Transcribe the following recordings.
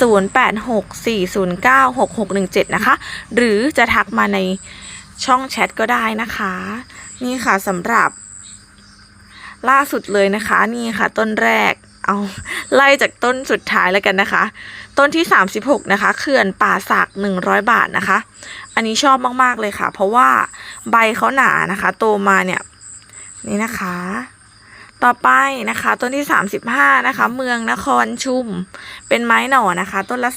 0864096617 นะคะ หรือจะทักมาในช่องแชทก็ได้นะคะ นี่ค่ะสำหรับ ล่าสุดเลยนะคะ นี่ค่ะต้นแรกเอาไล่จากต้นสุดท้ายแล้วกันนะคะ ต้นที่ 36 นะคะเขื่อนป่าสัก 100 บาทนะคะ อันนี้ชอบมาก ๆ เลยค่ะ เพราะว่าใบเขาหนานะคะ โตมาเนี่ย นี่นะคะ ต่อไปนะคะ ต้นที่ 35 นะคะ เมืองนครชุม เป็นไม้หน่อนะคะ ต้นละ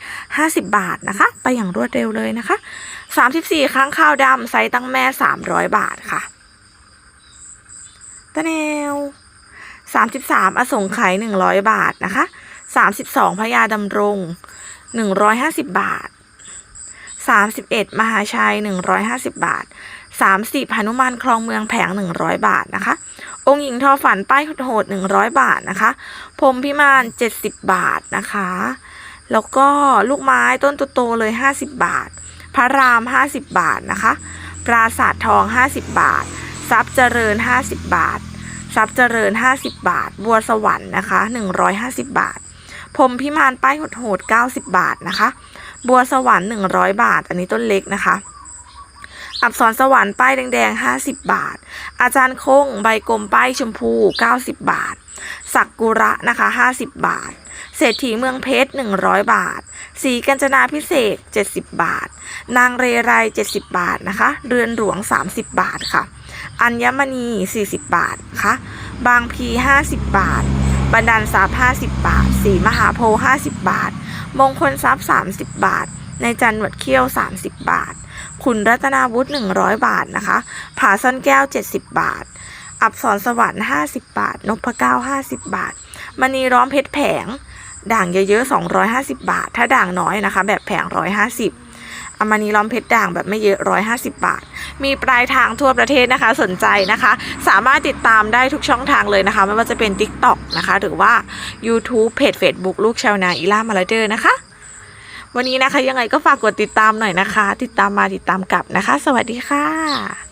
350 บาทนะคะ ไปอย่างรวดเร็วเลยนะคะ 34ข้างข้าวดำไซส์ตั้งแม่ 300 บาทค่ะตะแนว 33 อสงไขย100 บาทนะคะ 32พญาดำรง 150 บาท 31 มหาชัย 150 บาท 30หนุมานคลองเมืองแผง 100 บาทนะคะ องค์หญิงทอฝันป้ายโหด100บาทนะคะพรมพิมาน70บบาทนะคะ แล้วก็ลูกไม้ต้นโตๆเลย50บบาท พระราม50บบาทนะคะ ปราสาททอง50บบาท ทรัพย์เจริญ50บบาท ทรัพย์เจริญ50บบาท บัวสวรรค์นะคะ150บบาทพรมพิมานป้ายโหดๆ90 บาทนะคะ บัวสวรรค์ 100 บาท อันนี้ต้นเล็กนะคะ อับสรสวรรค์ป้ายแดงๆ 50 บาท อาจารย์คงใบกลมป้ายชมพู 90 บาท สักกุระนะคะ 50 บาท เศรษฐีเมืองเพชร 100 บาท สีกัญจนาพิเศษ 70 บาท นางเรไร 70 บาทนะคะ เรือนหลวง 30 บาทค่ะ อัญมณี 40 บาทค่ะ บางพี 50 บาท บันดาลทรัพ50 บาท สีมหาโพธิ์50 บาท มงคลทรัพย์ 30 บาท ในจันหนวดเขี้ยว 30 บาท ขุนรัตนาวุฒิ100 บาทนะคะ ผาซ่อนแก้ว 70 บาท อับสรสวรรค์ 50 บาท นพเก้า50 บาทมณีร้อมเพชรแผง ด่างเยอะๆ 250 บาท ถ้าด่างน้อยนะคะ แบบแผง 150อามานีล้อมเพชรด่างแบบไม่เยอะ 150 บาท มีปลายทางทั่วประเทศนะคะ สนใจนะคะ สามารถติดตามได้ทุกช่องทางเลยนะคะ ไม่ว่าจะเป็น TikTok นะคะ หรือว่า YouTube เพจ Facebook ลูกชาวนาอีล่ามาลาเดอร์นะคะ วันนี้นะคะยังไงก็ฝากกดติดตามหน่อยนะคะ ติดตามมาติดตามกลับนะคะ สวัสดีค่ะ